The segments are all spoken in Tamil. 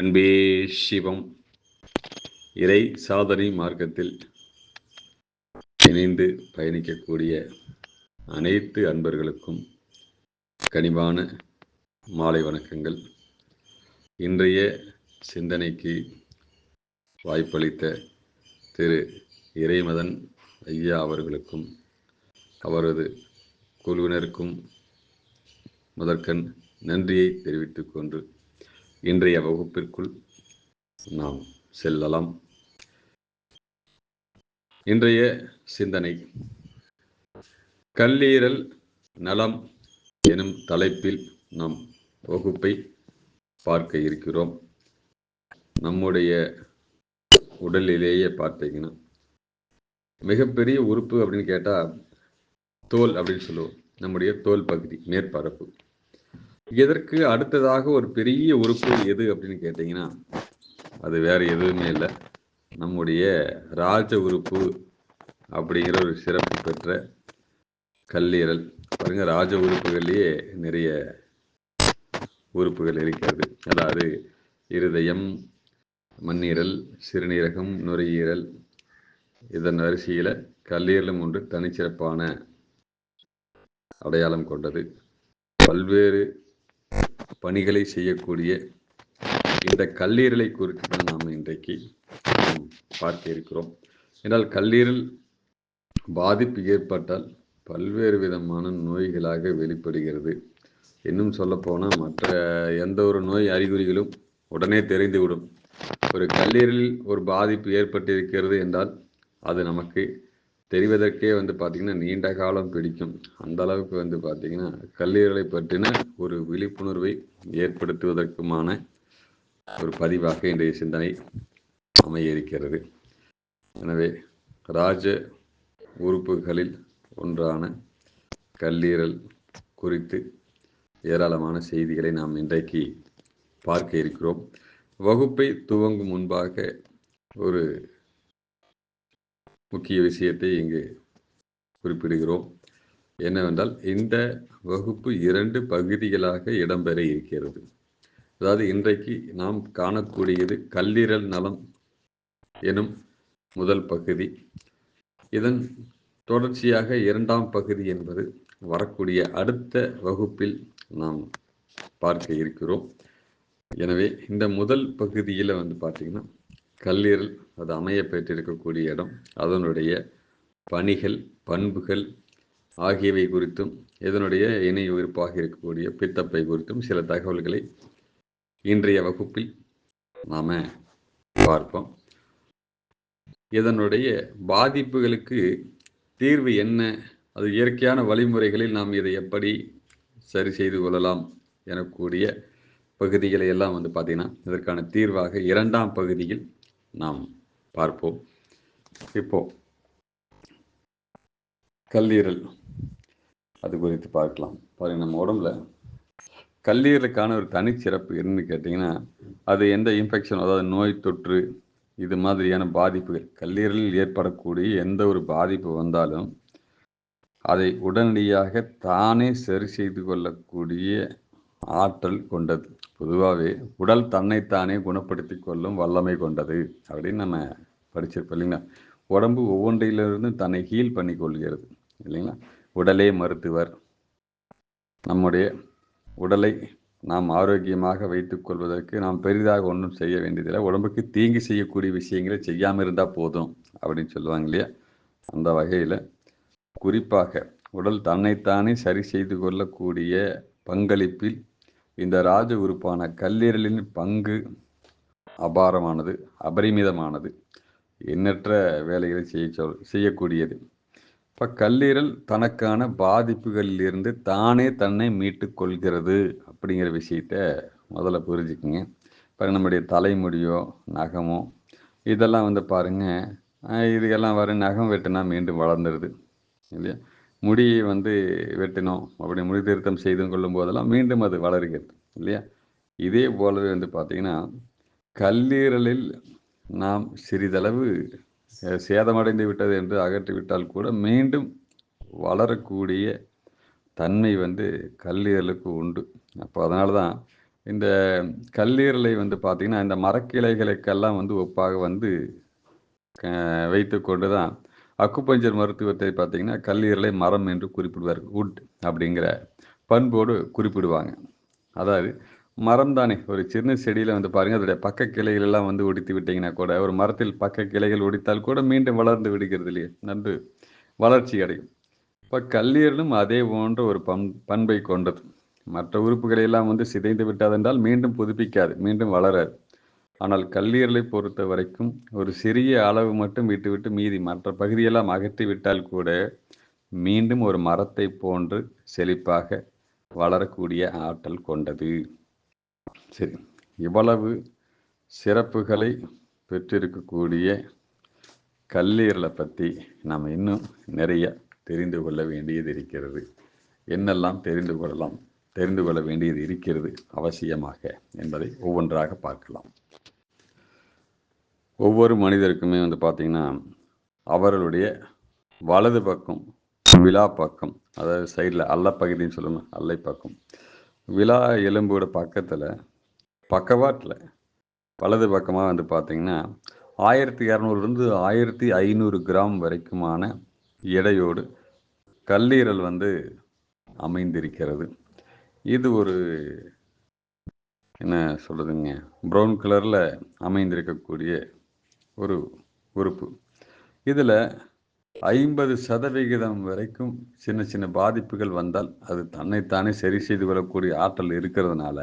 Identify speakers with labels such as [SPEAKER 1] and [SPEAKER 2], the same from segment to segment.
[SPEAKER 1] அன்பே சிவம் இறை சாதனை மார்க்கத்தில் இணைந்து பயணிக்கக்கூடிய அனைத்து அன்பர்களுக்கும் கனிவான மாலை வணக்கங்கள் இன்றைய சிந்தனைக்கு வாய்ப்பளித்த திரு இறைமதன் ஐயா அவர்களுக்கும் அவரது குழுவினருக்கும் முதற்கண் நன்றியை தெரிவித்துக் கொண்டு இன்றைய வகுப்பிற்குள் நாம் செல்லலாம் இன்றைய சிந்தனை கல்லீரல் நலம் எனும் தலைப்பில் நாம் வகுப்பை பார்க்க இருக்கிறோம் நம்முடைய உடலிலேயே பார்த்தீங்கன்னா மிகப்பெரிய உறுப்பு அப்படின்னு கேட்டால் தோல் அப்படின்னு சொல்லுவோம் நம்முடைய தோல் பகுதி மேற்பரப்பு எதற்கு அடுத்ததாக ஒரு பெரிய உறுப்பு எது அப்படின்னு கேட்டிங்கன்னா அது வேறு எதுவுமே இல்லை நம்முடைய ராஜ உறுப்பு அப்படிங்கிற ஒரு சிறப்பு பெற்ற கல்லீரல் பாருங்க ராஜ உறுப்புகள்லேயே நிறைய உறுப்புகள் இருக்கிறது அதாவது இருதயம் மண்ணீரல் சிறுநீரகம் நுரையீரல் இதன் வரிசையில் கல்லீரலும் ஒன்று தனிச்சிறப்பான அடையாளம் கொண்டது பல்வேறு பணிகளை செய்யக்கூடிய இந்த கல்லீரலை குறித்து தான் நாம் இன்றைக்கு பார்க்க இருக்கிறோம் என்றால் கல்லீரல் பாதிப்பு ஏற்பட்டால் பல்வேறு விதமான நோய்களாக வெளிப்படுகிறது இன்னும் சொல்லப்போனால் மற்ற எந்த ஒரு நோய் அறிகுறிகளும் உடனே தெரிந்துவிடும் ஒரு கல்லீரலில் ஒரு பாதிப்பு ஏற்பட்டிருக்கிறது என்றால் அது நமக்கு தெரிவதற்கே வந்து பார்த்திங்கன்னா நீண்ட காலம் பிடிக்கும் அந்த அளவுக்கு வந்து பார்த்திங்கன்னா கல்லீரலை பற்றின ஒரு விழிப்புணர்வை ஏற்படுத்துவதற்குமான ஒரு பதிவாக இன்றைய சிந்தனை அமைய இருக்கிறது எனவே ராஜ உறுப்புகளில் ஒன்றான கல்லீரல் குறித்து ஏராளமான செய்திகளை நாம் இன்றைக்கு பார்க்க இருக்கிறோம் வகுப்பை துவங்கும் முன்பாக ஒரு முக்கிய விஷயத்தை இங்கு குறிப்பிடுகிறோம் என்னவென்றால் இந்த வகுப்பு இரண்டு பகுதிகளாக இடம்பெற இருக்கிறது அதாவது இன்றைக்கு நாம் காணக்கூடியது கல்லீரல் நலம் எனும் முதல் பகுதி இதன் தொடர்ச்சியாக இரண்டாம் பகுதி என்பது வரக்கூடிய அடுத்த வகுப்பில் நாம் பார்க்க இருக்கிறோம் எனவே இந்த முதல் பகுதியில் வந்து பார்த்திங்கன்னா கல்லீரல் அது அமைய பெற்றிருக்கக்கூடிய இடம் அதனுடைய பணிகள் பண்புகள் ஆகியவை குறித்தும் இதனுடைய இணை உறுப்பாக இருக்கக்கூடிய பித்தப்பை குறித்தும் சில தகவல்களை இன்றைய வகுப்பில் நாம் பார்ப்போம் இதனுடைய பாதிப்புகளுக்கு தீர்வு என்ன அது இயற்கையான வழிமுறைகளில் நாம் இதை எப்படி சரி செய்து கொள்ளலாம் எனக்கூடிய பகுதிகளை எல்லாம் வந்து பார்த்திங்கன்னா இதற்கான தீர்வாக இரண்டாம் பகுதியில் நாம் பார்ப்போம் இப்போ கல்லீரல் அது குறித்து பார்க்கலாம் பாருங்க நம்ம உடம்புல கல்லீரலுக்கான ஒரு தனிச்சிறப்பு என்னன்னு கேட்டிங்கன்னா அது எந்த இன்ஃபெக்ஷன் அதாவது நோய் தொற்று இது மாதிரியான பாதிப்புகள் கல்லீரலில் ஏற்படக்கூடிய எந்த ஒரு பாதிப்பு வந்தாலும் அதை உடனடியாக தானே சரி செய்து கொள்ளக்கூடிய ஆற்றல் கொண்டது பொதுவாகவே உடல் தன்னைத்தானே குணப்படுத்தி கொள்ளும் வல்லமை கொண்டது அப்படின்னு நம்ம படிச்சிருப்போம் இல்லைங்களா உடம்பு ஒவ்வொன்றிலிருந்து தன்னை ஹீல் பண்ணி கொள்கிறது இல்லைங்களா உடலே மருத்துவர் நம்முடைய உடலை நாம் ஆரோக்கியமாக வைத்துக் கொள்வதற்கு நாம் பெரிதாக ஒன்றும் செய்ய வேண்டியதில்லை உடம்புக்கு தீங்கு செய்யக்கூடிய விஷயங்களை செய்யாமல் இருந்தால் போதும் அப்படின்னு சொல்லுவாங்க இல்லையா அந்த வகையில் குறிப்பாக உடல் தன்னைத்தானே சரி செய்து கொள்ளக்கூடிய பங்களிப்பில் இந்த ராஜ உறுப்பான கல்லீரலின் பங்கு அபாரமானது அபரிமிதமானது எண்ணற்ற வேலைகளை செய்ய சொல் செய்யக்கூடியது இப்போ கல்லீரல் தனக்கான பாதிப்புகளிலிருந்து தானே தன்னை மீட்டு கொள்கிறது அப்படிங்கிற விஷயத்த முதல்ல புரிஞ்சுக்குங்க இப்போ நம்முடைய தலைமுடியோ நகமோ இதெல்லாம் வந்து பாருங்கள் இதுக்கெல்லாம் வர நகம் வெட்டினா மீண்டும் வளர்ந்துடுது இல்லையா முடியை வந்து வெட்டினோம் அப்படி முடி திருத்தம் செய்து கொள்ளும் போதெல்லாம் மீண்டும் அது வளருகிறது இல்லையா இதே போலவே வந்து பார்த்திங்கன்னா கல்லீரலில் நாம் சிறிதளவு சேதமடைந்து விட்டது என்று அகற்றிவிட்டால் கூட மீண்டும் வளரக்கூடிய தன்மை வந்து கல்லீரலுக்கு உண்டு அப்போ அதனால தான் இந்த கல்லீரலை வந்து பார்த்திங்கன்னா இந்த மரக்கிளைகளுக்கெல்லாம் வந்து ஒப்பாக வந்து வைத்து கொண்டு தான் அக்குப்பஞ்சர் மருத்துவத்தை பார்த்தீங்கன்னா கல்லீரலை மரம் என்று குறிப்பிடுவார் உட் அப்படிங்கிற பண்போடு குறிப்பிடுவாங்க அதாவது மரம் தானே ஒரு சின்ன செடியில் வந்து பாருங்கள் அதோடைய பக்க கிளைகளெல்லாம் வந்து ஒடித்து விட்டிங்கன்னா கூட ஒரு மரத்தில் பக்க கிளைகள் ஒடித்தால் கூட மீண்டும் வளர்ந்து விடுகிறது இல்லையே நன்று வளர்ச்சி அடையும் இப்போ கல்லீரலும் அதே போன்ற ஒரு பண் பண்பை கொண்டது மற்ற உறுப்புகளை எல்லாம் வந்து சிதைந்து விட்டதென்றால் மீண்டும் புதுப்பிக்காது மீண்டும் வளராது ஆனால் கல்லீரலை பொறுத்த வரைக்கும் ஒரு சிறிய அளவு மட்டும் விட்டுவிட்டு மீதி மற்ற பகுதியெல்லாம் அகற்றி விட்டால் கூட மீண்டும் ஒரு மரத்தை போன்று செழிப்பாக வளரக்கூடிய ஆற்றல் கொண்டது சரி இவ்வளவு சிறப்புகளை பெற்றிருக்கக்கூடிய கல்லீரலை பற்றி நாம் இன்னும் நிறைய தெரிந்து கொள்ள வேண்டியது இருக்கிறது என்னெல்லாம் தெரிந்து கொள்ளலாம் தெரிந்து கொள்ள வேண்டியது இருக்கிறது அவசியமாக என்பதை ஒவ்வொன்றாக பார்க்கலாம் ஒவ்வொரு மனிதருக்குமே வந்து பார்த்திங்கன்னா அவர்களுடைய வலது பக்கம் விழா பக்கம் அதாவது சைடில் அல்ல பகுதின்னு அல்லை பக்கம் விழா எலும்போட பக்கத்தில் பக்கவாட்டில் வலது பக்கமாக வந்து பார்த்திங்கன்னா ஆயிரத்தி இரநூறுலேருந்து ஆயிரத்தி ஐநூறு கிராம் வரைக்குமான எடையோடு கல்லீரல் வந்து அமைந்திருக்கிறது இது ஒரு என்ன சொல்கிறதுங்க ப்ரௌன் கலரில் அமைந்திருக்கக்கூடிய ஒரு உறுப்பு இதில் ஐம்பது சதவிகிதம் வரைக்கும் சின்ன சின்ன பாதிப்புகள் வந்தால் அது தன்னைத்தானே சரி செய்து கொள்ளக்கூடிய ஆற்றல் இருக்கிறதுனால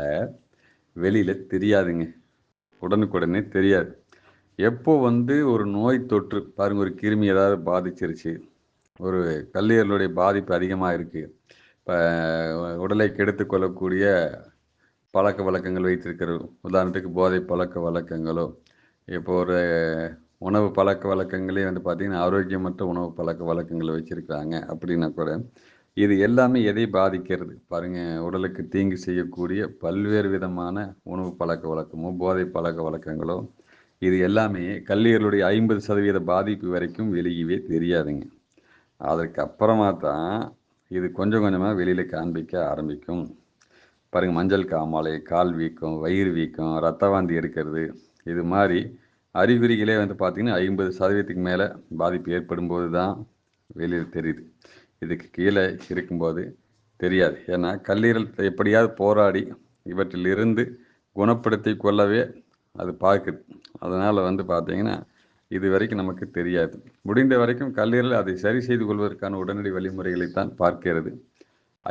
[SPEAKER 1] வெளியில் தெரியாதுங்க உடனுக்குடனே தெரியாது எப்போ வந்து ஒரு நோய் தொற்று பாருங்கள் ஒரு கிருமி ஏதாவது பாதிச்சிருச்சு ஒரு கல்லீரலுடைய பாதிப்பு அதிகமாக இருக்குது இப்போ உடலை கெடுத்து கொள்ளக்கூடிய பழக்க வழக்கங்கள் வைத்திருக்கிற உதாரணத்துக்கு போதை பழக்க வழக்கங்களோ இப்போ ஒரு உணவு பழக்க வழக்கங்களே வந்து பார்த்திங்கன்னா ஆரோக்கியமற்ற உணவு பழக்க வழக்கங்களை வச்சுருக்கிறாங்க அப்படின்னா கூட இது எல்லாமே எதை பாதிக்கிறது பாருங்கள் உடலுக்கு தீங்கு செய்யக்கூடிய பல்வேறு விதமான உணவு பழக்க வழக்கமோ போதை பழக்க வழக்கங்களோ இது எல்லாமே கல்லீரலுடைய ஐம்பது சதவீத பாதிப்பு வரைக்கும் வெளியவே தெரியாதுங்க அதற்கு அப்புறமா தான் இது கொஞ்சம் கொஞ்சமாக வெளியில் காண்பிக்க ஆரம்பிக்கும் பாருங்கள் மஞ்சள் காமாலை கால் வீக்கம் வயிறு வீக்கம் ரத்தவாந்தி இருக்கிறது இது மாதிரி அறிகுறிகளே வந்து பார்த்திங்கன்னா ஐம்பது சதவீதத்துக்கு மேலே பாதிப்பு ஏற்படும் போது தான் வெளியில் தெரியுது இதுக்கு கீழே இருக்கும்போது தெரியாது ஏன்னா கல்லீரல் எப்படியாவது போராடி இவற்றிலிருந்து குணப்படுத்தி கொள்ளவே அது பார்க்குது அதனால் வந்து பார்த்திங்கன்னா இது வரைக்கும் நமக்கு தெரியாது முடிந்த வரைக்கும் கல்லீரல் அதை சரி செய்து கொள்வதற்கான உடனடி வழிமுறைகளை தான் பார்க்கிறது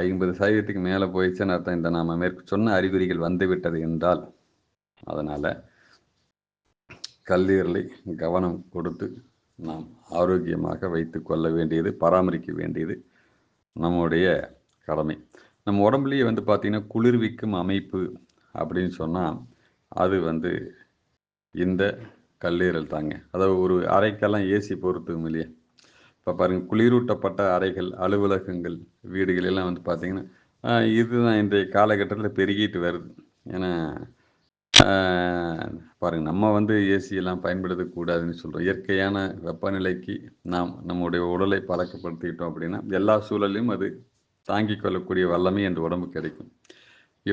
[SPEAKER 1] ஐம்பது சதவீதத்துக்கு மேலே போயிடுச்சுன்னு அர்த்தம் இந்த நாம் மேற்கு சொன்ன அறிகுறிகள் வந்துவிட்டது என்றால் அதனால் கல்லீரலை கவனம் கொடுத்து நாம் ஆரோக்கியமாக வைத்து கொள்ள வேண்டியது பராமரிக்க வேண்டியது நம்முடைய கடமை நம்ம உடம்புலேயே வந்து பார்த்திங்கன்னா குளிர்விக்கும் அமைப்பு அப்படின்னு சொன்னால் அது வந்து இந்த கல்லீரல் தாங்க அதாவது ஒரு அறைக்கெல்லாம் ஏசி பொறுத்துக்கும் இல்லையா இப்போ பாருங்கள் குளிரூட்டப்பட்ட அறைகள் அலுவலகங்கள் வீடுகளெல்லாம் வந்து பார்த்திங்கன்னா இதுதான் இன்றைய காலகட்டத்தில் பெருகிட்டு வருது ஏன்னா பாருங்கள் நம்ம வந்து ஏசியெல்லாம் பயன்படுத்தக்கூடாதுன்னு சொல்கிறோம் இயற்கையான வெப்பநிலைக்கு நாம் நம்முடைய உடலை பழக்கப்படுத்திக்கிட்டோம் அப்படின்னா எல்லா சூழலையும் அது தாங்கிக் கொள்ளக்கூடிய வல்லமை என்ற உடம்பு கிடைக்கும்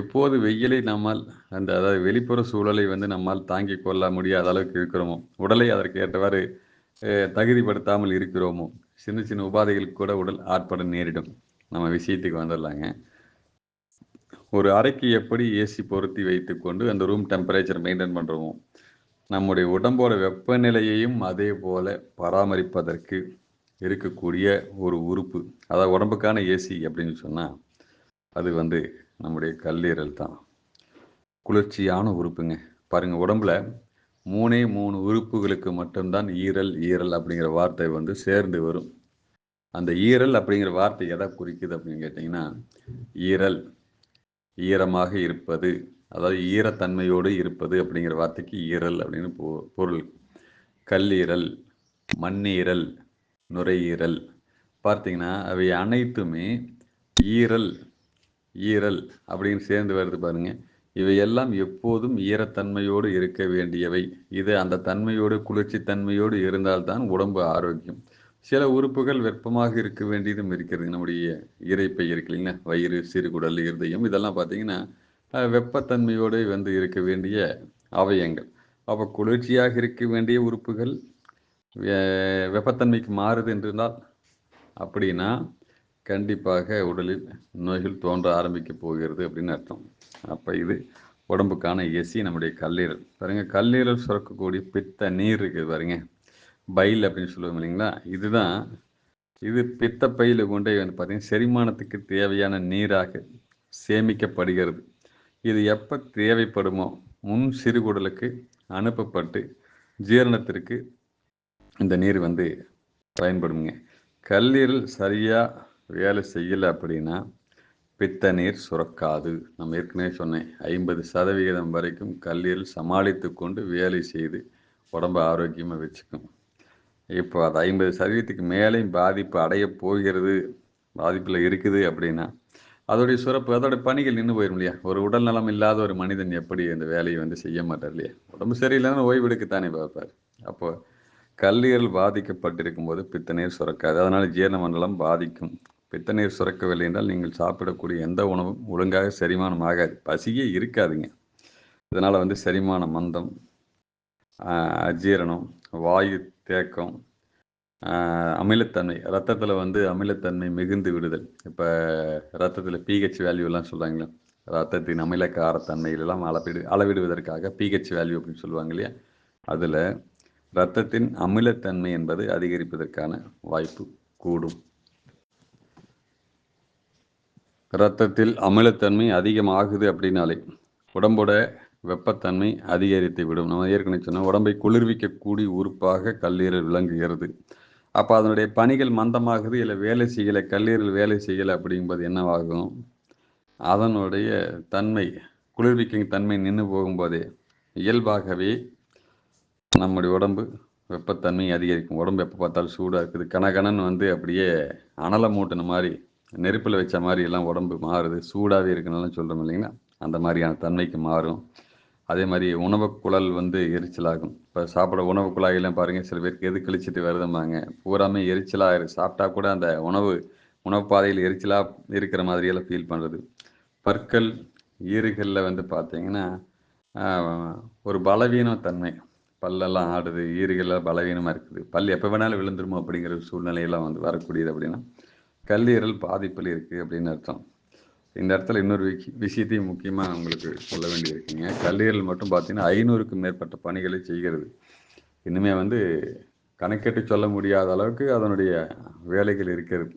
[SPEAKER 1] எப்போது வெயிலை நம்மால் அந்த அதாவது வெளிப்புற சூழலை வந்து நம்மால் தாங்கிக் கொள்ள முடியாத அளவுக்கு இருக்கிறோமோ உடலை அதற்கு ஏற்றவாறு தகுதிப்படுத்தாமல் இருக்கிறோமோ சின்ன சின்ன உபாதைகளுக்கு கூட உடல் ஆட்பட நேரிடும் நம்ம விஷயத்துக்கு வந்துடலாங்க ஒரு அறைக்கு எப்படி ஏசி பொருத்தி வைத்துக்கொண்டு அந்த ரூம் டெம்பரேச்சர் மெயின்டைன் பண்ணுறோமோ நம்முடைய உடம்போட வெப்பநிலையையும் அதே போல் பராமரிப்பதற்கு இருக்கக்கூடிய ஒரு உறுப்பு அதாவது உடம்புக்கான ஏசி அப்படின்னு சொன்னால் அது வந்து நம்முடைய கல்லீரல் தான் குளிர்ச்சியான உறுப்புங்க பாருங்கள் உடம்புல மூணே மூணு உறுப்புகளுக்கு மட்டும்தான் ஈரல் ஈரல் அப்படிங்கிற வார்த்தை வந்து சேர்ந்து வரும் அந்த ஈரல் அப்படிங்கிற வார்த்தை எதை குறிக்குது அப்படின்னு கேட்டிங்கன்னா ஈரல் ஈரமாக இருப்பது அதாவது ஈரத்தன்மையோடு இருப்பது அப்படிங்கிற வார்த்தைக்கு ஈரல் அப்படின்னு பொ பொருள் கல்லீரல் மண்ணீரல் நுரையீரல் பார்த்தீங்கன்னா அவை அனைத்துமே ஈரல் ஈரல் அப்படின்னு சேர்ந்து வருது பாருங்க இவையெல்லாம் எப்போதும் ஈரத்தன்மையோடு இருக்க வேண்டியவை இது அந்த தன்மையோடு குளிர்ச்சி தன்மையோடு இருந்தால்தான் உடம்பு ஆரோக்கியம் சில உறுப்புகள் வெப்பமாக இருக்க வேண்டியதும் இருக்கிறது நம்முடைய இறைப்பை இருக்கு இல்லைங்களா வயிறு சிறுகுடல் இருதயம் இதெல்லாம் பார்த்தீங்கன்னா வெப்பத்தன்மையோடு வந்து இருக்க வேண்டிய அவயங்கள் அப்போ குளிர்ச்சியாக இருக்க வேண்டிய உறுப்புகள் வெப்பத்தன்மைக்கு மாறுது என்றிருந்தால் அப்படின்னா கண்டிப்பாக உடலில் நோய்கள் தோன்ற ஆரம்பிக்க போகிறது அப்படின்னு அர்த்தம் அப்போ இது உடம்புக்கான எசி நம்முடைய கல்லீரல் பாருங்கள் கல்லீரல் சுரக்கக்கூடிய பித்த நீர் இருக்குது பாருங்கள் பைல் அப்படின்னு சொல்லுவோம் இல்லைங்களா இதுதான் இது பித்த பையில் கொண்டே வந்து பார்த்தீங்கன்னா செரிமானத்துக்கு தேவையான நீராக சேமிக்கப்படுகிறது இது எப்போ தேவைப்படுமோ முன் சிறுகுடலுக்கு அனுப்பப்பட்டு ஜீரணத்திற்கு இந்த நீர் வந்து பயன்படுங்க கல்லீரல் சரியாக வேலை செய்யலை அப்படின்னா பித்த நீர் சுரக்காது நம்ம ஏற்கனவே சொன்னேன் ஐம்பது சதவிகிதம் வரைக்கும் கல்லீரல் சமாளித்து கொண்டு வேலை செய்து உடம்பை ஆரோக்கியமாக வச்சுக்கணும் இப்போ அது ஐம்பது சதவீதத்துக்கு மேலேயும் பாதிப்பு அடைய போகிறது பாதிப்பில் இருக்குது அப்படின்னா அதோடைய சுரப்பு அதோடைய பணிகள் நின்று போயிடும் இல்லையா ஒரு உடல் நலம் இல்லாத ஒரு மனிதன் எப்படி இந்த வேலையை வந்து செய்ய மாட்டார் இல்லையா உடம்பு சரியில்லைன்னு எடுக்கத்தானே பார்ப்பார் அப்போ கல்லீரல் பாதிக்கப்பட்டிருக்கும் போது பித்தநீர் சுரக்காது அதனால் ஜீரண மண்டலம் பாதிக்கும் பித்தநீர் சுரக்கவில்லை என்றால் நீங்கள் சாப்பிடக்கூடிய எந்த உணவும் ஒழுங்காக செரிமானம் ஆகாது பசியே இருக்காதுங்க இதனால் வந்து செரிமான மந்தம் அஜீரணம் வாயு தேக்கம் அமிலத்தன்மை ரத்தத்தில் வந்து அமிலத்தன்மை மிகுந்து விடுதல் இப்போ ரத்தத்தில் பிஹெச் வேல்யூலாம் சொல்கிறாங்களே ரத்தத்தின் அமில காரத்தன்மையிலெல்லாம் அளவிடு அளவிடுவதற்காக பிஹெச் வேல்யூ அப்படின்னு சொல்லுவாங்க இல்லையா அதில் ரத்தத்தின் அமிலத்தன்மை என்பது அதிகரிப்பதற்கான வாய்ப்பு கூடும் ரத்தத்தில் அமிலத்தன்மை அதிகமாகுது அப்படின்னாலே உடம்போட வெப்பத்தன்மை அதிகரித்து விடும் நம்ம ஏற்கனவே சொன்ன உடம்பை குளிர்விக்கக்கூடிய உறுப்பாக கல்லீரல் விளங்குகிறது அப்போ அதனுடைய பணிகள் மந்தமாகுது இல்லை வேலை செய்யலை கல்லீரல் வேலை செய்யலை அப்படிங்கும்போது என்னவாகும் அதனுடைய தன்மை குளிர்விக்கும் தன்மை நின்று போகும்போதே இயல்பாகவே நம்முடைய உடம்பு வெப்பத்தன்மை அதிகரிக்கும் உடம்பு எப்போ பார்த்தாலும் சூடாக இருக்குது கனகனன் வந்து அப்படியே அனலை மூட்டின மாதிரி நெருப்பில் வச்ச மாதிரி எல்லாம் உடம்பு மாறுது சூடாகவே இருக்குனாலும் சொல்கிறோம் இல்லைங்களா அந்த மாதிரியான தன்மைக்கு மாறும் அதே மாதிரி உணவு குழல் வந்து எரிச்சலாகும் இப்போ சாப்பிட உணவு குழாயெல்லாம் பாருங்கள் சில பேருக்கு எது கழிச்சிட்டு வருதுமாங்க பூராமே எரிச்சலாக இருக்கு சாப்பிட்டா கூட அந்த உணவு உணவு பாதையில் எரிச்சலாக இருக்கிற மாதிரியெல்லாம் ஃபீல் பண்ணுறது பற்கள் ஈறுகளில் வந்து பார்த்தீங்கன்னா ஒரு பலவீனத்தன்மை பல்லெல்லாம் ஆடுது ஈறுகளில் பலவீனமாக இருக்குது பல் எப்போ வேணாலும் விழுந்துருமோ அப்படிங்கிற சூழ்நிலையெல்லாம் வந்து வரக்கூடியது அப்படின்னா கல்லீரல் பாதிப்பில் இருக்குது அப்படின்னு அர்த்தம் இந்த இடத்துல இன்னொரு விஷயத்தையும் முக்கியமாக உங்களுக்கு சொல்ல வேண்டியிருக்கீங்க கல்லீரல் மட்டும் பார்த்தீங்கன்னா ஐநூறுக்கும் மேற்பட்ட பணிகளை செய்கிறது இன்னுமே வந்து கணக்கெட்டு சொல்ல முடியாத அளவுக்கு அதனுடைய வேலைகள் இருக்கிறது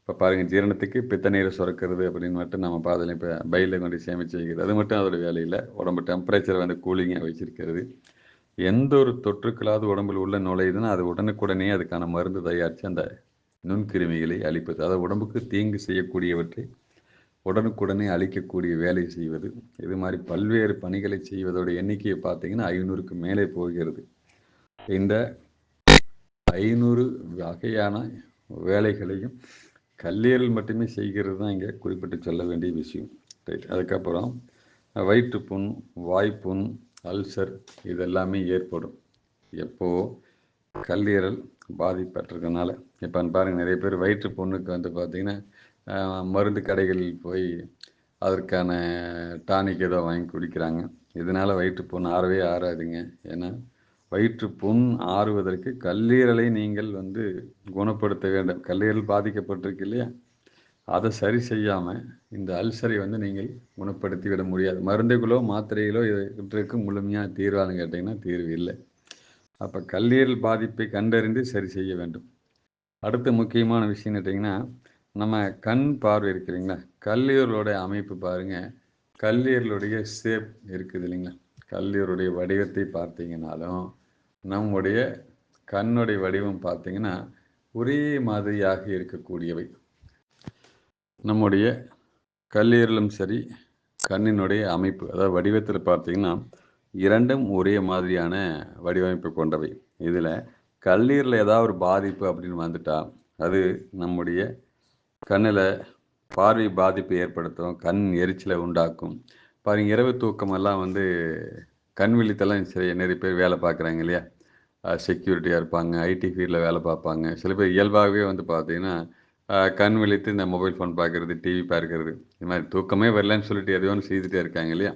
[SPEAKER 1] இப்போ பாருங்கள் ஜீரணத்துக்கு பித்த நீரை சுரக்கிறது அப்படின்னு மட்டும் நம்ம பாதையில் இப்போ பையில் கொண்டு சேமிச்சு வைக்கிறது அது மட்டும் அதோடய வேலையில் உடம்பு டெம்பரேச்சரை வந்து கூலிங்காக வச்சுருக்கிறது எந்த ஒரு தொற்றுக்களாவது உடம்பில் உள்ள நுழையுதுன்னா அது உடனுக்குடனே அதுக்கான மருந்து தயாரித்து அந்த நுண்கிருமிகளை அழிப்பது அதை உடம்புக்கு தீங்கு செய்யக்கூடியவற்றை உடனுக்குடனே அழிக்கக்கூடிய வேலை செய்வது இது மாதிரி பல்வேறு பணிகளை செய்வதோட எண்ணிக்கையை பார்த்தீங்கன்னா ஐநூறுக்கு மேலே போகிறது இந்த ஐநூறு வகையான வேலைகளையும் கல்லீரல் மட்டுமே செய்கிறது தான் இங்கே குறிப்பிட்டு சொல்ல வேண்டிய விஷயம் ரைட் அதுக்கப்புறம் வயிற்றுப்புண் வாய்ப்புண் அல்சர் இதெல்லாமே ஏற்படும் எப்போது கல்லீரல் பாதிப்பட்டிருக்கனால இப்போ பாருங்கள் நிறைய பேர் வயிற்று புண்ணுக்கு வந்து பார்த்திங்கன்னா மருந்து கடைகளில் போய் அதற்கான டானிக் ஏதோ வாங்கி குடிக்கிறாங்க இதனால் வயிற்றுப்புண் ஆறவே ஆறாதுங்க ஏன்னா வயிற்றுப்புண் ஆறுவதற்கு கல்லீரலை நீங்கள் வந்து குணப்படுத்த வேண்டும் கல்லீரல் பாதிக்கப்பட்டிருக்கு இல்லையா அதை சரி செய்யாமல் இந்த அல்சரை வந்து நீங்கள் குணப்படுத்தி விட முடியாது மருந்துகளோ மாத்திரைகளோ இவற்றுக்கு முழுமையாக தீர்வான்னு கேட்டிங்கன்னா தீர்வு இல்லை அப்போ கல்லீரல் பாதிப்பை கண்டறிந்து சரி செய்ய வேண்டும் அடுத்த முக்கியமான விஷயம் கேட்டிங்கன்னா நம்ம கண் பார்வை இருக்குதுங்களா கல்லீரலுடைய அமைப்பு பாருங்கள் கல்லீரலுடைய ஷேப் இருக்குது இல்லைங்களா கல்லீரலுடைய வடிவத்தை பார்த்தீங்கனாலும் நம்முடைய கண்ணுடைய வடிவம் பார்த்தீங்கன்னா ஒரே மாதிரியாக இருக்கக்கூடியவை நம்முடைய கல்லீரலும் சரி கண்ணினுடைய அமைப்பு அதாவது வடிவத்தில் பார்த்தீங்கன்னா இரண்டும் ஒரே மாதிரியான வடிவமைப்பு கொண்டவை இதில் கல்லீரில் ஏதாவது ஒரு பாதிப்பு அப்படின்னு வந்துட்டால் அது நம்முடைய கண்ணில் பார்வை பாதிப்பு ஏற்படுத்தும் கண் எரிச்சலை உண்டாக்கும் பாருங்க இரவு தூக்கமெல்லாம் வந்து கண் விழித்தெல்லாம் சரி நிறைய பேர் வேலை பார்க்குறாங்க இல்லையா செக்யூரிட்டியாக இருப்பாங்க ஐடி ஃபீல்டில் வேலை பார்ப்பாங்க சில பேர் இயல்பாகவே வந்து பார்த்தீங்கன்னா கண் விழித்து இந்த மொபைல் ஃபோன் பார்க்குறது டிவி பார்க்குறது இது மாதிரி தூக்கமே வரலன்னு சொல்லிட்டு எதையோன்னு செய்துகிட்டே இருக்காங்க இல்லையா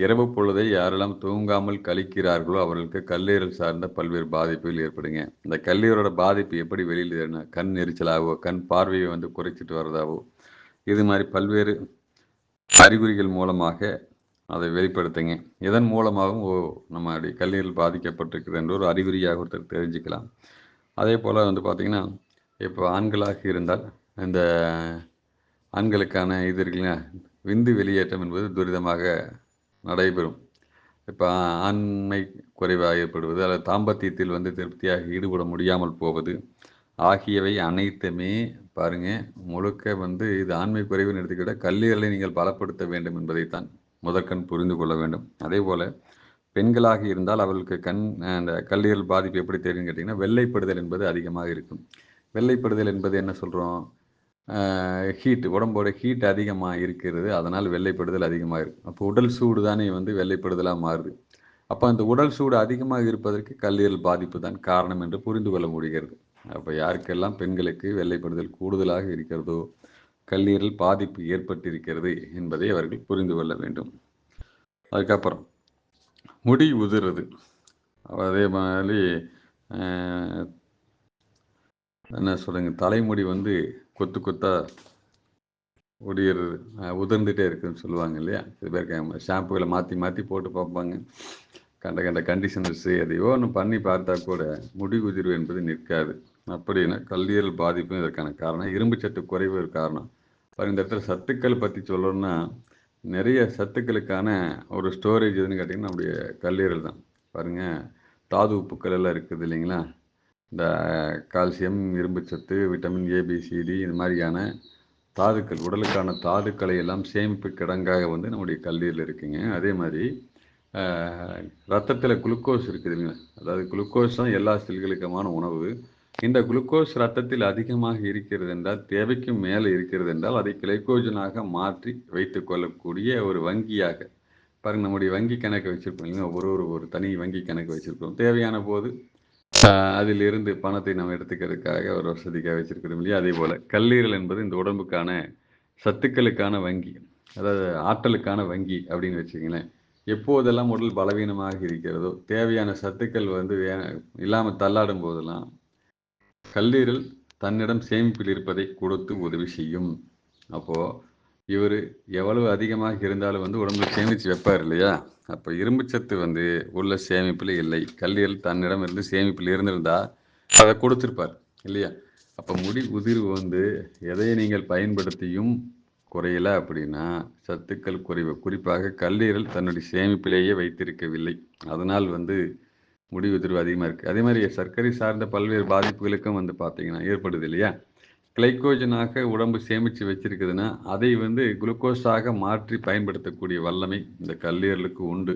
[SPEAKER 1] இரவு பொழுதை யாரெல்லாம் தூங்காமல் கழிக்கிறார்களோ அவர்களுக்கு கல்லீரல் சார்ந்த பல்வேறு பாதிப்புகள் ஏற்படுங்க இந்த கல்லீரலோட பாதிப்பு எப்படி வெளியில் தெரியும் கண் எரிச்சலாகவோ கண் பார்வையை வந்து குறைச்சிட்டு வர்றதாவோ இது மாதிரி பல்வேறு அறிகுறிகள் மூலமாக அதை வெளிப்படுத்துங்க இதன் மூலமாகவும் ஓ நம்ம அப்படி கல்லீரல் பாதிக்கப்பட்டிருக்கிறது என்ற ஒரு அறிகுறியாக ஒருத்தர் தெரிஞ்சுக்கலாம் அதே போல் வந்து பார்த்திங்கன்னா இப்போ ஆண்களாக இருந்தால் இந்த ஆண்களுக்கான இது இருக்குல்ல விந்து வெளியேற்றம் என்பது துரிதமாக நடைபெறும் இப்போ ஆண்மை குறைவாக ஏற்படுவது அல்லது தாம்பத்தியத்தில் வந்து திருப்தியாக ஈடுபட முடியாமல் போவது ஆகியவை அனைத்துமே பாருங்கள் முழுக்க வந்து இது ஆண்மை குறைவு எடுத்துக்கிட்ட கல்லீரலை நீங்கள் பலப்படுத்த வேண்டும் என்பதைத்தான் முதற்கண் புரிந்து கொள்ள வேண்டும் அதே போல் பெண்களாக இருந்தால் அவர்களுக்கு கண் அந்த கல்லீரல் பாதிப்பு எப்படி தெரியும் கேட்டிங்கன்னா வெள்ளைப்படுதல் என்பது அதிகமாக இருக்கும் வெள்ளைப்படுதல் என்பது என்ன சொல்கிறோம் ஹீட் உடம்போட ஹீட் அதிகமாக இருக்கிறது அதனால் வெள்ளைப்படுதல் அதிகமாக இருக்கும் அப்போ உடல் சூடு தானே வந்து வெள்ளைப்படுதலாக மாறுது அப்போ அந்த உடல் சூடு அதிகமாக இருப்பதற்கு கல்லீரல் பாதிப்பு தான் காரணம் என்று புரிந்து கொள்ள முடிகிறது அப்போ யாருக்கெல்லாம் பெண்களுக்கு வெள்ளைப்படுதல் கூடுதலாக இருக்கிறதோ கல்லீரல் பாதிப்பு ஏற்பட்டிருக்கிறது என்பதை அவர்கள் புரிந்து கொள்ள வேண்டும் அதுக்கப்புறம் முடி உதிர்றது அதே மாதிரி என்ன சொல்லுங்க தலைமுடி வந்து கொத்து கொத்தாக ஒடியிறது உதிர்ந்துகிட்டே இருக்குதுன்னு சொல்லுவாங்க இல்லையா சில பேர் ஷாம்புகளை மாற்றி மாற்றி போட்டு பார்ப்பாங்க கண்ட கண்ட கண்டிஷனர்ஸு எதையோ ஒன்று பண்ணி பார்த்தா கூட முடி உதிர்வு என்பது நிற்காது அப்படின்னா கல்லீரல் பாதிப்பும் இதற்கான காரணம் இரும்பு சத்து குறைவு ஒரு காரணம் இப்போ இந்த இடத்துல சத்துக்கள் பற்றி சொல்லணும்னா நிறைய சத்துக்களுக்கான ஒரு ஸ்டோரேஜ் எதுன்னு கேட்டிங்கன்னா நம்முடைய கல்லீரல் தான் பாருங்கள் தாது உப்புக்கள் எல்லாம் இருக்குது இல்லைங்களா இந்த கால்சியம் இரும்புச்சத்து விட்டமின் ஏபிசிடி இது மாதிரியான தாதுக்கள் உடலுக்கான தாதுக்களை எல்லாம் சேமிப்பு கிடங்காக வந்து நம்முடைய கல்லீரல் இருக்குங்க அதே மாதிரி ரத்தத்தில் குளுக்கோஸ் இருக்குதுங்க அதாவது குளுக்கோஸ் தான் எல்லா செல்களுக்குமான உணவு இந்த குளுக்கோஸ் ரத்தத்தில் அதிகமாக இருக்கிறது என்றால் தேவைக்கும் மேலே இருக்கிறது என்றால் அதை கிளைக்கோஜனாக மாற்றி வைத்து கொள்ளக்கூடிய ஒரு வங்கியாக பாருங்கள் நம்முடைய வங்கி கணக்கு வச்சுருப்போம் ஒரு ஒரு ஒரு தனி வங்கி கணக்கு வச்சுருக்கோம் தேவையான போது அதிலிருந்து பணத்தை நாம் எடுத்துக்கிறதுக்காக ஒரு வசதிக்காக வச்சிருக்கிறோம் இல்லையா அதே போல் கல்லீரல் என்பது இந்த உடம்புக்கான சத்துக்களுக்கான வங்கி அதாவது ஆற்றலுக்கான வங்கி அப்படின்னு வச்சுக்கங்களேன் எப்போதெல்லாம் உடல் பலவீனமாக இருக்கிறதோ தேவையான சத்துக்கள் வந்து வே இல்லாமல் தள்ளாடும் போதெல்லாம் கல்லீரல் தன்னிடம் சேமிப்பில் இருப்பதை கொடுத்து உதவி செய்யும் அப்போது இவர் எவ்வளவு அதிகமாக இருந்தாலும் வந்து உடம்புல சேமித்து வைப்பார் இல்லையா அப்போ இரும்புச்சத்து வந்து உள்ள சேமிப்பில் இல்லை கல்லீரல் தன்னிடம் இருந்து சேமிப்பில் இருந்திருந்தால் அதை கொடுத்துருப்பார் இல்லையா அப்போ முடி உதிர்வு வந்து எதையை நீங்கள் பயன்படுத்தியும் குறையல அப்படின்னா சத்துக்கள் குறைவு குறிப்பாக கல்லீரல் தன்னுடைய சேமிப்பிலேயே வைத்திருக்கவில்லை அதனால் வந்து முடி உதிர்வு அதிகமாக இருக்குது அதே மாதிரி சர்க்கரை சார்ந்த பல்வேறு பாதிப்புகளுக்கும் வந்து பார்த்திங்கன்னா ஏற்படுது இல்லையா கிளைக்கோஜனாக உடம்பு சேமித்து வச்சிருக்குதுன்னா அதை வந்து குளுக்கோஸாக மாற்றி பயன்படுத்தக்கூடிய வல்லமை இந்த கல்லீரலுக்கு உண்டு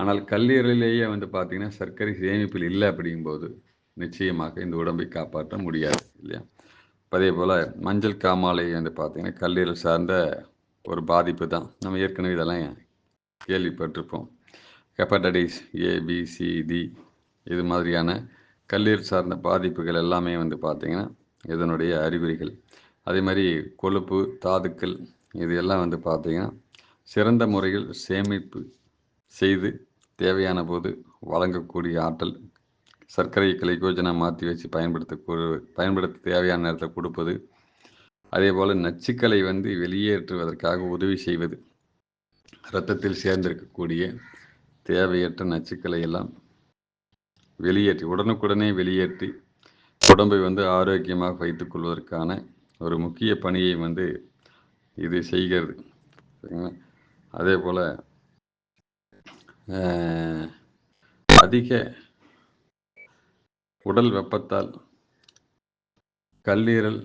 [SPEAKER 1] ஆனால் கல்லீரலிலேயே வந்து பார்த்திங்கன்னா சர்க்கரை சேமிப்பில் இல்லை அப்படிங்கும்போது நிச்சயமாக இந்த உடம்பை காப்பாற்ற முடியாது இல்லையா அதே போல் மஞ்சள் காமாலை வந்து பார்த்திங்கன்னா கல்லீரல் சார்ந்த ஒரு பாதிப்பு தான் நம்ம ஏற்கனவே இதெல்லாம் கேள்விப்பட்டிருப்போம் ஹெப்படைட்டிஸ் ஏபிசிடி இது மாதிரியான கல்லீரல் சார்ந்த பாதிப்புகள் எல்லாமே வந்து பார்த்திங்கன்னா இதனுடைய அறிகுறிகள் அதே மாதிரி கொழுப்பு தாதுக்கள் இது எல்லாம் வந்து பார்த்திங்கன்னா சிறந்த முறையில் சேமிப்பு செய்து தேவையான போது வழங்கக்கூடிய ஆற்றல் சர்க்கரை கிளைக்கோஜனை மாற்றி வச்சு பயன்படுத்த பயன்படுத்த தேவையான நேரத்தில் கொடுப்பது அதே போல் நச்சுக்களை வந்து வெளியேற்றுவதற்காக உதவி செய்வது இரத்தத்தில் சேர்ந்திருக்கக்கூடிய தேவையற்ற நச்சுக்களை எல்லாம் வெளியேற்றி உடனுக்குடனே வெளியேற்றி உடம்பை வந்து ஆரோக்கியமாக வைத்துக்கொள்வதற்கான ஒரு முக்கிய பணியை வந்து இது செய்கிறது அதே போல் அதிக உடல் வெப்பத்தால் கல்லீரல்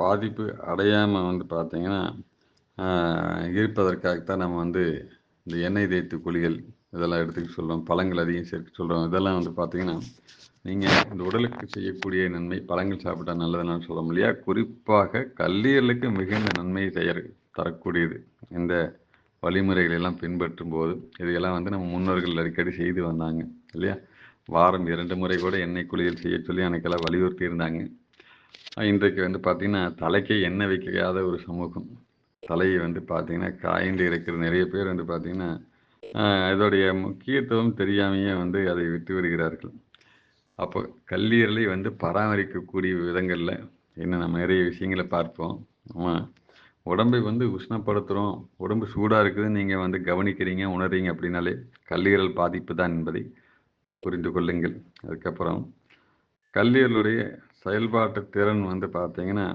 [SPEAKER 1] பாதிப்பு அடையாமல் வந்து பார்த்திங்கன்னா இருப்பதற்காகத்தான் நம்ம வந்து இந்த எண்ணெய் தேய்த்து குளிகள் இதெல்லாம் எடுத்துக்க சொல்கிறோம் பழங்கள் அதிகம் சேர்க்க சொல்கிறோம் இதெல்லாம் வந்து பார்த்தீங்கன்னா நீங்கள் இந்த உடலுக்கு செய்யக்கூடிய நன்மை பழங்கள் சாப்பிட்டா நல்லதுன்னு சொல்ல முடியா குறிப்பாக கல்லீரலுக்கு மிகுந்த நன்மை தயார் தரக்கூடியது இந்த வழிமுறைகள் எல்லாம் பின்பற்றும் போது இதையெல்லாம் வந்து நம்ம முன்னோர்கள் அடிக்கடி செய்து வந்தாங்க இல்லையா வாரம் இரண்டு முறை கூட எண்ணெய் குளியல் செய்ய சொல்லி அன்றைக்கெல்லாம் வலியுறுத்தி இருந்தாங்க இன்றைக்கு வந்து பார்த்திங்கன்னா தலைக்கே எண்ணெய் வைக்காத ஒரு சமூகம் தலையை வந்து பார்த்திங்கன்னா காய்ந்து இருக்கிற நிறைய பேர் வந்து பார்த்திங்கன்னா இதோடைய முக்கியத்துவம் தெரியாமையே வந்து அதை விட்டு வருகிறார்கள் அப்போ கல்லீரலை வந்து பராமரிக்கக்கூடிய விதங்களில் இன்னும் நம்ம நிறைய விஷயங்களை பார்ப்போம் ஆமாம் உடம்பை வந்து உஷ்ணப்படுத்துகிறோம் உடம்பு சூடாக இருக்குதுன்னு நீங்கள் வந்து கவனிக்கிறீங்க உணர்றீங்க அப்படின்னாலே கல்லீரல் பாதிப்பு தான் என்பதை புரிந்து கொள்ளுங்கள் அதுக்கப்புறம் கல்லீரலுடைய செயல்பாட்டு திறன் வந்து பார்த்தீங்கன்னா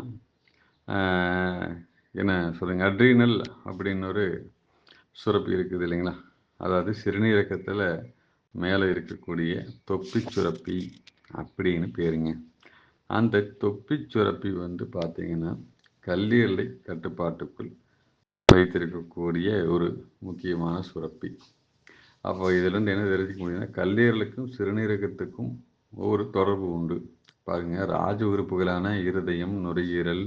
[SPEAKER 1] என்ன சொல்லுங்கள் அட்ரீனல் அப்படின்னு ஒரு சுரப்பு இருக்குது இல்லைங்களா அதாவது சிறுநீரகத்தில் மேலே இருக்கக்கூடிய தொப்பி சுரப்பி அப்படின்னு பேருங்க அந்த தொப்பி சுரப்பி வந்து பார்த்திங்கன்னா கல்லீரலை கட்டுப்பாட்டுக்குள் வைத்திருக்கக்கூடிய ஒரு முக்கியமான சுரப்பி அப்போ இதிலேருந்து என்ன தெரிஞ்சுக்க முடியும்னா கல்லீரலுக்கும் சிறுநீரகத்துக்கும் ஒரு தொடர்பு உண்டு பாருங்கள் ராஜ உறுப்புகளான இருதயம் நுரையீரல்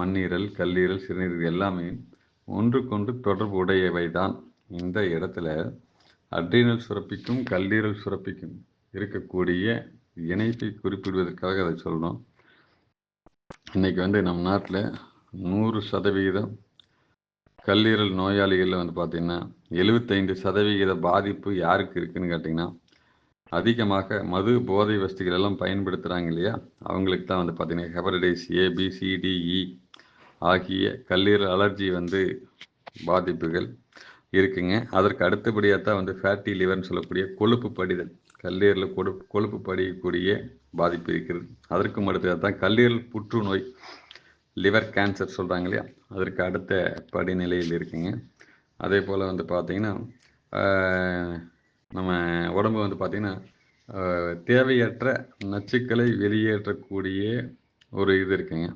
[SPEAKER 1] மண்ணீரல் கல்லீரல் சிறுநீரகம் எல்லாமே ஒன்றுக்கொன்று தொடர்பு உடையவை தான் இந்த இடத்துல அட்ரினல் சுரப்பிக்கும் கல்லீரல் சுரப்பிக்கும் இருக்கக்கூடிய இணைப்பை குறிப்பிடுவதற்காக அதை சொல்லணும் இன்னைக்கு வந்து நம்ம நாட்டில் நூறு சதவிகிதம் கல்லீரல் நோயாளிகளில் வந்து பார்த்திங்கன்னா எழுபத்தைந்து சதவிகித பாதிப்பு யாருக்கு இருக்குதுன்னு கேட்டிங்கன்னா அதிகமாக மது போதை வசதிகள் எல்லாம் பயன்படுத்துகிறாங்க இல்லையா அவங்களுக்கு தான் வந்து பார்த்திங்கன்னா ஹெபரடைஸ் ஏபிசிடிஇ e ஆகிய கல்லீரல் அலர்ஜி வந்து பாதிப்புகள் இருக்குங்க அதற்கு அடுத்தபடியாக தான் வந்து ஃபேட்டி லிவர்னு சொல்லக்கூடிய கொழுப்பு படிதல் கல்லீரலில் கொழு கொழுப்பு படியக்கூடிய பாதிப்பு இருக்கிறது அதற்கும் அடுத்ததாக தான் கல்லீரல் புற்றுநோய் லிவர் கேன்சர் சொல்கிறாங்க இல்லையா அதற்கு அடுத்த படிநிலையில் இருக்குங்க அதே போல் வந்து பார்த்திங்கன்னா நம்ம உடம்பு வந்து பார்த்திங்கன்னா தேவையற்ற நச்சுக்களை வெளியேற்றக்கூடிய ஒரு இது இருக்குங்க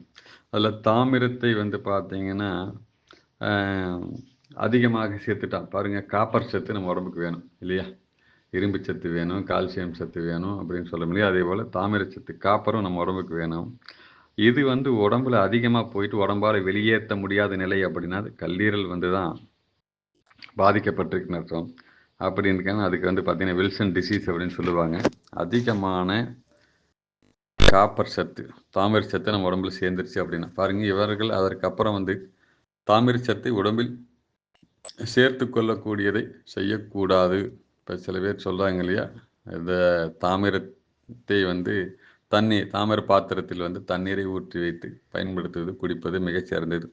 [SPEAKER 1] அதில் தாமிரத்தை வந்து பார்த்திங்கன்னா அதிகமாக சேர்த்துட்டான் பாருங்கள் காப்பர் சத்து நம்ம உடம்புக்கு வேணும் இல்லையா இரும்பு சத்து வேணும் கால்சியம் சத்து வேணும் அப்படின்னு சொல்ல முடியாது அதே போல் தாமிர சத்து காப்பரும் நம்ம உடம்புக்கு வேணும் இது வந்து உடம்புல அதிகமாக போயிட்டு உடம்பால் வெளியேற்ற முடியாத நிலை அப்படின்னா அது கல்லீரல் வந்து தான் பாதிக்கப்பட்டிருக்குன்னு அர்த்தம் அப்படின்னு அதுக்கு வந்து பார்த்திங்கன்னா வில்சன் டிசீஸ் அப்படின்னு சொல்லுவாங்க அதிகமான காப்பர் சத்து தாமிர சத்து நம்ம உடம்புல சேர்ந்துருச்சு அப்படின்னா பாருங்கள் இவர்கள் அதற்கப்புறம் வந்து தாமிர சத்து உடம்பில் சேர்த்து கொள்ளக்கூடியதை செய்யக்கூடாது இப்போ சில பேர் சொல்கிறாங்க இல்லையா இந்த தாமிரத்தை வந்து தண்ணீர் தாமிர பாத்திரத்தில் வந்து தண்ணீரை ஊற்றி வைத்து பயன்படுத்துவது குடிப்பது மிகச் சிறந்தது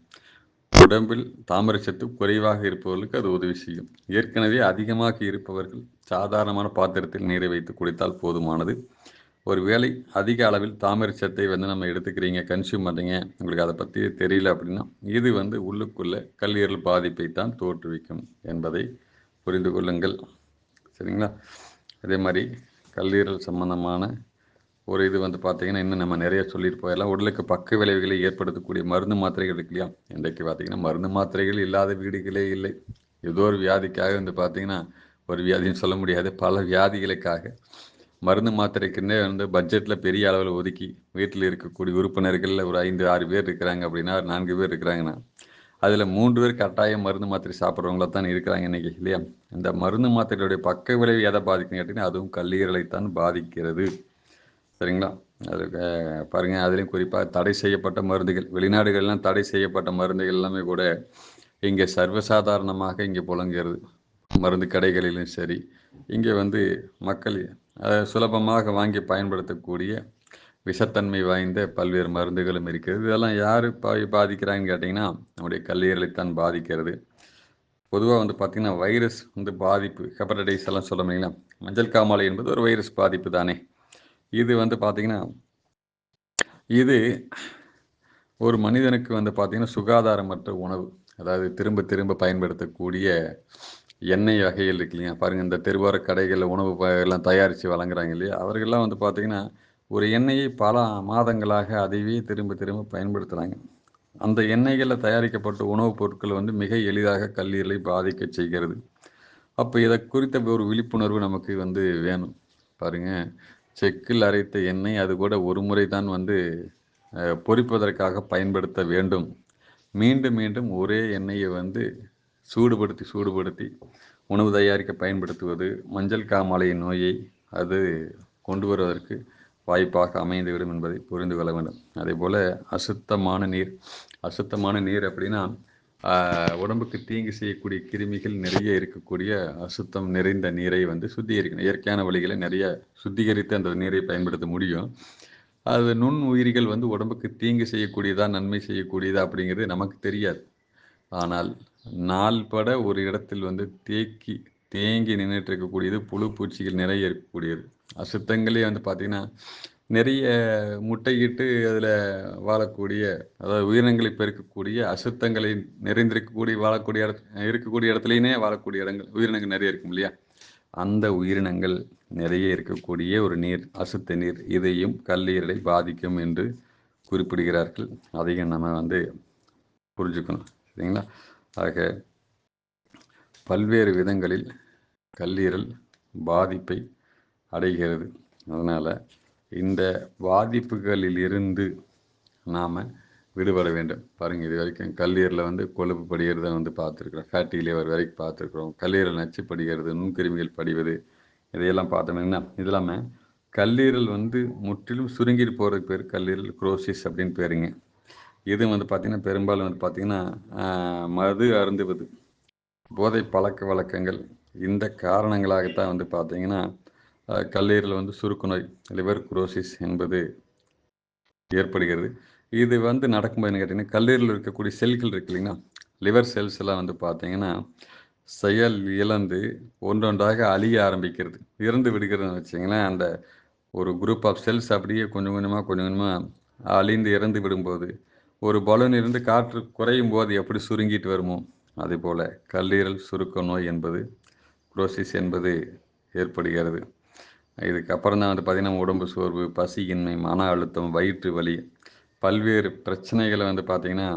[SPEAKER 1] உடம்பில் தாமிர சத்து குறைவாக இருப்பவர்களுக்கு அது உதவி செய்யும் ஏற்கனவே அதிகமாக இருப்பவர்கள் சாதாரணமான பாத்திரத்தில் நீரை வைத்து குடித்தால் போதுமானது ஒரு வேலை அதிக அளவில் சத்தை வந்து நம்ம எடுத்துக்கிறீங்க கன்சியூம் பண்ணுறீங்க உங்களுக்கு அதை பற்றி தெரியல அப்படின்னா இது வந்து உள்ளுக்குள்ளே கல்லீரல் பாதிப்பை தான் தோற்றுவிக்கும் என்பதை புரிந்து கொள்ளுங்கள் சரிங்களா அதே மாதிரி கல்லீரல் சம்பந்தமான ஒரு இது வந்து பார்த்திங்கன்னா இன்னும் நம்ம நிறைய சொல்லிட்டு போயிடலாம் உடலுக்கு பக்க விளைவுகளை ஏற்படுத்தக்கூடிய மருந்து மாத்திரைகள் இருக்கு இல்லையா இன்றைக்கு பார்த்திங்கன்னா மருந்து மாத்திரைகள் இல்லாத வீடுகளே இல்லை ஏதோ ஒரு வியாதிக்காக வந்து பார்த்திங்கன்னா ஒரு வியாதின்னு சொல்ல முடியாது பல வியாதிகளுக்காக மருந்து மாத்திரைக்குன்னே வந்து பட்ஜெட்டில் பெரிய அளவில் ஒதுக்கி வீட்டில் இருக்கக்கூடிய உறுப்பினர்களில் ஒரு ஐந்து ஆறு பேர் இருக்கிறாங்க அப்படின்னா நான்கு பேர் இருக்கிறாங்கன்னா அதில் மூன்று பேர் கட்டாயம் மருந்து மாத்திரை சாப்பிட்றவங்கள தான் இருக்கிறாங்க இன்றைக்கி இல்லையா இந்த மருந்து மாத்திரையுடைய பக்க விளைவு எதை பாதிக்கணும் கேட்டிங்கன்னா அதுவும் கல்லீரலைத்தான் பாதிக்கிறது சரிங்களா அது பாருங்கள் அதுலேயும் குறிப்பாக தடை செய்யப்பட்ட மருந்துகள் வெளிநாடுகள்லாம் தடை செய்யப்பட்ட மருந்துகள் எல்லாமே கூட இங்கே சர்வசாதாரணமாக இங்கே புழங்குகிறது மருந்து கடைகளிலும் சரி இங்கே வந்து மக்கள் அதை சுலபமாக வாங்கி பயன்படுத்தக்கூடிய விஷத்தன்மை வாய்ந்த பல்வேறு மருந்துகளும் இருக்கிறது இதெல்லாம் யார் பாதிக்கிறாங்கன்னு கேட்டிங்கன்னா நம்முடைய கல்லீரலைத்தான் பாதிக்கிறது பொதுவாக வந்து பார்த்திங்கன்னா வைரஸ் வந்து பாதிப்பு ஹெப்படைட்டிஸ் எல்லாம் சொல்ல முடியுங்களா மஞ்சள் காமாலை என்பது ஒரு வைரஸ் பாதிப்பு தானே இது வந்து பார்த்திங்கன்னா இது ஒரு மனிதனுக்கு வந்து பார்த்திங்கன்னா சுகாதாரமற்ற உணவு அதாவது திரும்ப திரும்ப பயன்படுத்தக்கூடிய எண்ணெய் வகைகள் இருக்கு இல்லையா பாருங்கள் இந்த தெருவார கடைகளில் உணவு எல்லாம் தயாரித்து வழங்குறாங்க இல்லையா அவர்கள்லாம் வந்து பார்த்திங்கன்னா ஒரு எண்ணெயை பல மாதங்களாக அதையே திரும்ப திரும்ப பயன்படுத்துகிறாங்க அந்த எண்ணெய்களில் தயாரிக்கப்பட்ட உணவுப் பொருட்கள் வந்து மிக எளிதாக கல்லீரலை பாதிக்க செய்கிறது அப்போ இதை குறித்த ஒரு விழிப்புணர்வு நமக்கு வந்து வேணும் பாருங்கள் செக்கில் அரைத்த எண்ணெய் அது கூட ஒரு முறை தான் வந்து பொறிப்பதற்காக பயன்படுத்த வேண்டும் மீண்டும் மீண்டும் ஒரே எண்ணெயை வந்து சூடுபடுத்தி சூடுபடுத்தி உணவு தயாரிக்க பயன்படுத்துவது மஞ்சள் காமாலை நோயை அது கொண்டு வருவதற்கு வாய்ப்பாக அமைந்துவிடும் என்பதை புரிந்து கொள்ள வேண்டும் அதே போல் அசுத்தமான நீர் அசுத்தமான நீர் அப்படின்னா உடம்புக்கு தீங்கு செய்யக்கூடிய கிருமிகள் நிறைய இருக்கக்கூடிய அசுத்தம் நிறைந்த நீரை வந்து சுத்திகரிக்கணும் இயற்கையான வழிகளை நிறைய சுத்திகரித்து அந்த நீரை பயன்படுத்த முடியும் அது நுண் உயிரிகள் வந்து உடம்புக்கு தீங்கு செய்யக்கூடியதா நன்மை செய்யக்கூடியதா அப்படிங்கிறது நமக்கு தெரியாது ஆனால் நாள்பட ஒரு இடத்தில் வந்து தேக்கி தேங்கி நின்றுட்டு இருக்கக்கூடியது புழு பூச்சிகள் நிறைய இருக்கக்கூடியது அசுத்தங்களே வந்து பார்த்திங்கன்னா நிறைய முட்டையிட்டு அதில் வாழக்கூடிய அதாவது உயிரினங்களை பெருக்கக்கூடிய அசுத்தங்களை நிறைந்திருக்கக்கூடிய வாழக்கூடிய இடத்து இருக்கக்கூடிய இடத்துலையுமே வாழக்கூடிய இடங்கள் உயிரினங்கள் நிறைய இருக்கும் இல்லையா அந்த உயிரினங்கள் நிறைய இருக்கக்கூடிய ஒரு நீர் அசுத்த நீர் இதையும் கல்லீரலை பாதிக்கும் என்று குறிப்பிடுகிறார்கள் அதையும் நம்ம வந்து புரிஞ்சுக்கணும் சரிங்களா ஆக பல்வேறு விதங்களில் கல்லீரல் பாதிப்பை அடைகிறது அதனால் இந்த பாதிப்புகளிலிருந்து நாம் விடுபட வேண்டும் பாருங்கள் இது வரைக்கும் கல்லீரலில் வந்து கொழுப்பு படுகிறத வந்து பார்த்துருக்குறோம் ஃபேட்டி லேவர் வரைக்கும் பார்த்துருக்குறோம் கல்லீரல் நச்சு படுகிறது நுண்கிருமிகள் படிவது இதையெல்லாம் பார்த்தோம்னா இது இல்லாமல் கல்லீரல் வந்து முற்றிலும் சுருங்கிட்டு போகிறதுக்கு பேர் கல்லீரல் குரோசிஸ் அப்படின்னு பேருங்க இது வந்து பார்த்திங்கன்னா பெரும்பாலும் வந்து பார்த்திங்கன்னா மது அருந்துவது போதை பழக்க வழக்கங்கள் இந்த காரணங்களாகத்தான் வந்து பார்த்திங்கன்னா கல்லீரில் வந்து சுருக்கு நோய் லிவர் குரோசிஸ் என்பது ஏற்படுகிறது இது வந்து நடக்கும்போதுன்னு கேட்டிங்கன்னா கல்லீரில் இருக்கக்கூடிய செல்கள் இருக்கு இல்லைங்கன்னா லிவர் செல்ஸ் எல்லாம் வந்து பார்த்திங்கன்னா செயல் இழந்து ஒன்றொன்றாக அழிய ஆரம்பிக்கிறது இறந்து விடுகிறதுன்னு வச்சிங்களேன் அந்த ஒரு குரூப் ஆஃப் செல்ஸ் அப்படியே கொஞ்சம் கொஞ்சமாக கொஞ்சம் கொஞ்சமாக அழிந்து இறந்து விடும்போது ஒரு பலூன் இருந்து காற்று குறையும் போது எப்படி சுருங்கிட்டு வருமோ போல் கல்லீரல் சுருக்க நோய் என்பது குரோசிஸ் என்பது ஏற்படுகிறது இதுக்கப்புறம் தான் வந்து பார்த்திங்கன்னா உடம்பு சோர்வு பசியின்மை மன அழுத்தம் வயிற்று வலி பல்வேறு பிரச்சனைகளை வந்து பார்த்திங்கன்னா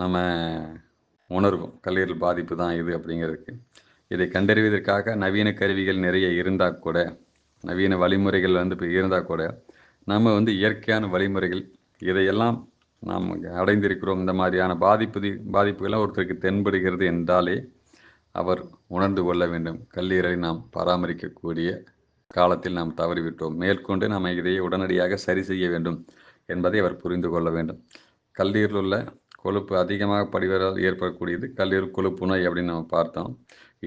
[SPEAKER 1] நம்ம உணர்வோம் கல்லீரல் பாதிப்பு தான் இது அப்படிங்கிறதுக்கு இதை கண்டறிவதற்காக நவீன கருவிகள் நிறைய இருந்தால் கூட நவீன வழிமுறைகள் வந்து இப்போ இருந்தால் கூட நம்ம வந்து இயற்கையான வழிமுறைகள் இதையெல்லாம் நாம் அடைந்திருக்கிறோம் இந்த மாதிரியான பாதிப்பு பாதிப்புகளை ஒருத்தருக்கு தென்படுகிறது என்றாலே அவர் உணர்ந்து கொள்ள வேண்டும் கல்லீரலை நாம் பராமரிக்கக்கூடிய காலத்தில் நாம் தவறிவிட்டோம் மேற்கொண்டு நாம் இதை உடனடியாக சரி செய்ய வேண்டும் என்பதை அவர் புரிந்து கொள்ள வேண்டும் கல்லீரில் உள்ள கொழுப்பு அதிகமாக படிவதால் ஏற்படக்கூடியது கல்லீரல் கொழுப்பு நோய் அப்படின்னு நம்ம பார்த்தோம்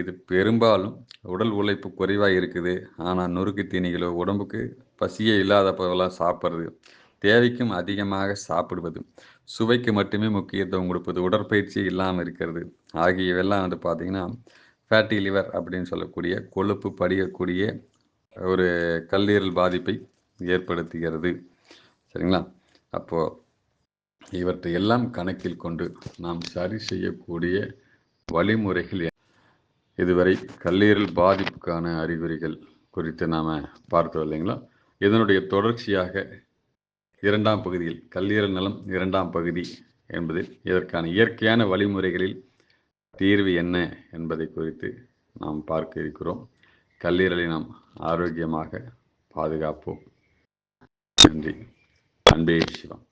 [SPEAKER 1] இது பெரும்பாலும் உடல் உழைப்பு குறைவாக இருக்குது ஆனால் நொறுக்கு தீனிகளோ உடம்புக்கு பசியே இல்லாதப்போலாம் சாப்பிட்றது தேவைக்கும் அதிகமாக சாப்பிடுவது சுவைக்கு மட்டுமே முக்கியத்துவம் கொடுப்பது உடற்பயிற்சி இல்லாமல் இருக்கிறது ஆகியவெல்லாம் வந்து பார்த்திங்கன்னா ஃபேட்டி லிவர் அப்படின்னு சொல்லக்கூடிய கொழுப்பு படியக்கூடிய ஒரு கல்லீரல் பாதிப்பை ஏற்படுத்துகிறது சரிங்களா அப்போது இவற்றை எல்லாம் கணக்கில் கொண்டு நாம் சரி செய்யக்கூடிய வழிமுறைகள் இதுவரை கல்லீரல் பாதிப்புக்கான அறிகுறிகள் குறித்து நாம் பார்த்தோம் இல்லைங்களா இதனுடைய தொடர்ச்சியாக இரண்டாம் பகுதியில் கல்லீரல் நலம் இரண்டாம் பகுதி என்பதில் இதற்கான இயற்கையான வழிமுறைகளில் தீர்வு என்ன என்பதை குறித்து நாம் பார்க்க இருக்கிறோம் கல்லீரலை நாம் ஆரோக்கியமாக பாதுகாப்போம் நன்றி அன்பே சிவம்